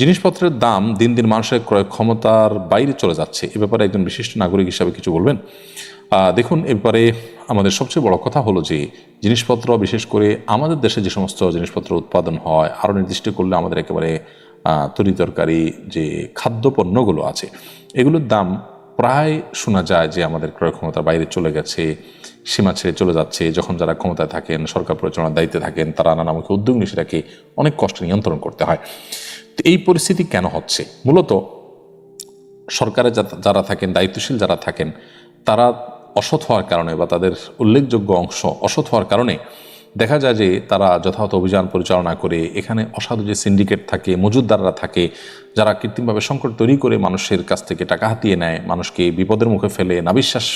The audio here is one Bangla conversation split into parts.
জিনিসপত্রের দাম দিন দিন মানুষের ক্রয় ক্ষমতার বাইরে চলে যাচ্ছে। এ ব্যাপারে একজন বিশিষ্ট নাগরিক হিসাবে কিছু বলবেন? দেখুন, এ ব্যাপারে আমাদের সবচেয়ে বড় কথা হলো যে, জিনিসপত্র, বিশেষ করে আমাদের দেশে যে সমস্ত জিনিসপত্র উৎপাদন হয় আরও নির্দিষ্ট করলে আমাদের একেবারে তরি তরকারি যে খাদ্যপণ্যগুলো আছে, এগুলোর দাম প্রায় শোনা যায় যে আমাদের ক্রয় ক্ষমতার বাইরে চলে গেছে, সীমা ছেড়ে চলে যাচ্ছে। যখন যারা ক্ষমতায় থাকেন, সরকার পরিচালনার দায়িত্বে থাকেন, তারা নানামুখী উদ্যোগ নিয়ে সেটাকে অনেক কষ্টে নিয়ন্ত্রণ করতে হয়। এই পরিস্থিতি কেন হচ্ছে? মূলত সরকারে যারা থাকেন, দায়িত্বশীল যারা থাকেন, তারা অসৎ হওয়ার কারণে বা তাদের উল্লেখযোগ্য অংশ অসৎ হওয়ার কারণে দেখা যায় যে তারা যথাযথ অভিযান পরিচালনা করে, এখানে অসাধু যে সিন্ডিকেট থাকে, মজুদদাররা থাকে, যারা কৃত্রিমভাবে সংকট তৈরি করে মানুষের কাছ থেকে টাকা হাতিয়ে নেয়, মানুষকে বিপদের মুখে ফেলে, নাবিশ্বাস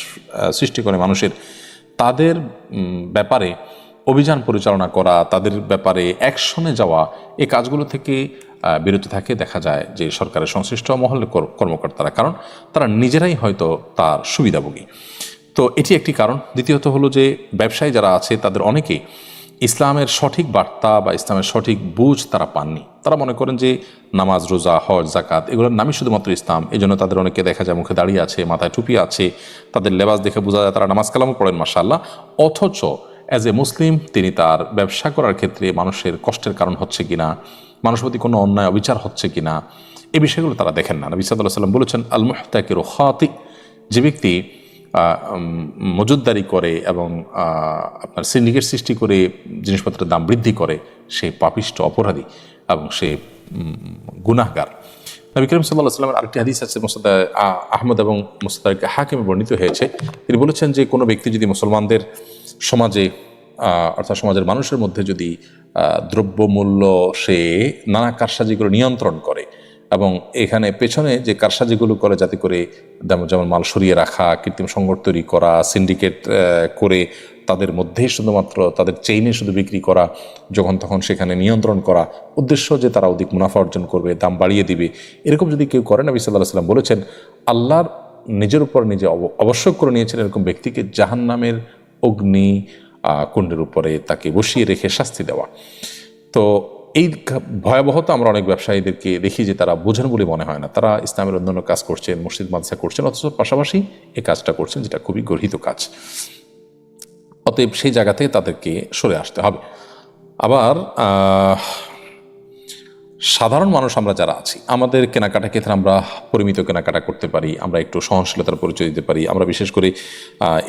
সৃষ্টি করে মানুষের, তাদের ব্যাপারে অভিযান পরিচালনা করা, তাদের ব্যাপারে অ্যাকশনে যাওয়া এই কাজগুলো থেকে বিরত থাকে, দেখা যায় যে সরকারের সংশ্লিষ্ট মহলের কর্মকর্তারা, কারণ তারা নিজেরাই হয়তো তার সুবিধাভোগী। তো এটি একটি কারণ। দ্বিতীয়ত হলো যে ব্যবসায়ী যারা আছে, তাদের অনেকেই ইসলামের সঠিক বার্তা বা ইসলামের সঠিক বুঝ তারা পাননি। তারা মনে করেন যে নামাজ, রোজা, হজ জাকাত এগুলোর নামই শুধুমাত্র ইসলাম। এই জন্য তাদের অনেকে দেখা যায় মুখে দাঁড়িয়ে আছে, মাথায় টুপি আছে, তাদের লেবাস দেখে বোঝা যায় তারা নামাজ কালামও পড়েন মাসাল্লাহ অথচ অ্যাজ এ মুসলিম তিনি তার ব্যবসা করার ক্ষেত্রে মানুষের কষ্টের কারণ হচ্ছে কিনা মানুষ প্রতি কোনো অন্যায় অবিচার হচ্ছে কিনা এই বিষয়গুলো তারা দেখেন না। নবী সাল্লাহ সাল্লাম বলেছেন আল মুহতাকির খাতি যে ব্যক্তি মজুদদারি করে এবং আপনার সিন্ডিকেট সৃষ্টি করে জিনিসপত্রের দাম বৃদ্ধি করে সে পাপিষ্ট অপরাধী এবং সে উম, গুনাহগার। নবী করিম সাল্লাহ সাল্লামের আরেকটি হাদিস আছে মোসাদ আহমদ এবং মোসাদ হাকিমে বর্ণিত হয়েছে। তিনি বলেছেন যে কোনো ব্যক্তি যদি মুসলমানদের সমাজে অর্থাৎ সমাজের মানুষের মধ্যে যদি দ্রব্যমূল্য সে নানা কারসাজিগুলো নিয়ন্ত্রণ করে এবং এখানে পেছনে যে কারসাজিগুলো করে যাতে করে যেমন মাল সরিয়ে রাখা, কৃত্রিম সংকট তৈরি করা সিন্ডিকেট করে তাদের মধ্যেই শুধুমাত্র তাদের চেইনে শুধু বিক্রি করা, যখন তখন সেখানে নিয়ন্ত্রণ করা, উদ্দেশ্য যে তারা অধিক মুনাফা অর্জন করবে, দাম বাড়িয়ে দিবে, এরকম যদি কেউ করে, নবী সাল্লাহ সাল্লাম বলেছেন, আল্লাহর নিজের উপর নিজে অব- আবশ্যক করে নিয়েছেন এরকম ব্যক্তিকে জাহান্নামের অগ্নি কুণ্ডের উপরে তাকে বসিয়ে রেখে শাস্তি দেওয়া। তো এই ভয়াবহতা আমরা অনেক ব্যবসায়ীদেরকে দেখি যে তারা বোঝেন বলে মনে হয় না। তারা ইসলামের অন্যান্য কাজ করছেন, মসজিদ, মাদ্রাসা করছেন, অথচ পাশাপাশি এই কাজটা করছেন, যেটা খুবই গর্হিত কাজ। অতএব সেই জায়গা থেকে তাদেরকে সরে আসতে হবে। আবার সাধারণ মানুষ আমরা যারা আছি, আমাদের কেনাকাটা ক্ষেত্রে আমরা পরিমিত কেনাকাটা করতে পারি, আমরা একটু সহনশীলতার পরিচয় দিতে পারি, আমরা বিশেষ করে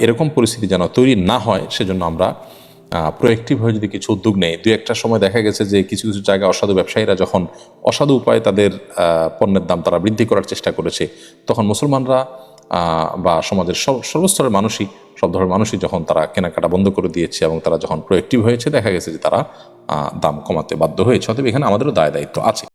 এরকম পরিস্থিতি যেন তৈরি না হয়, সেজন্য আমরা প্রোয়েক্টিভ হয়ে যদি কিছু উদ্যোগ নেই দু একটা সময় দেখা গেছে যে কিছু কিছু জায়গায় অসাধু ব্যবসায়ীরা যখন অসাধু উপায়ে তাদের পণ্যের দাম তারা বৃদ্ধি করার চেষ্টা করেছে, তখন মুসলমানরা বা সমাজের সর্বস্তরের মানুষই, সব ধরনের মানুষই যখন তারা কেনাকাটা বন্ধ করে দিয়েছে এবং তারা যখন প্রোয়েক্টিভ হয়েছে, দেখা গেছে যে তারা দাম কমাতে বাধ্য হয়েছে। অতএব এখানে আমাদেরও দায় দায়িত্ব আছে।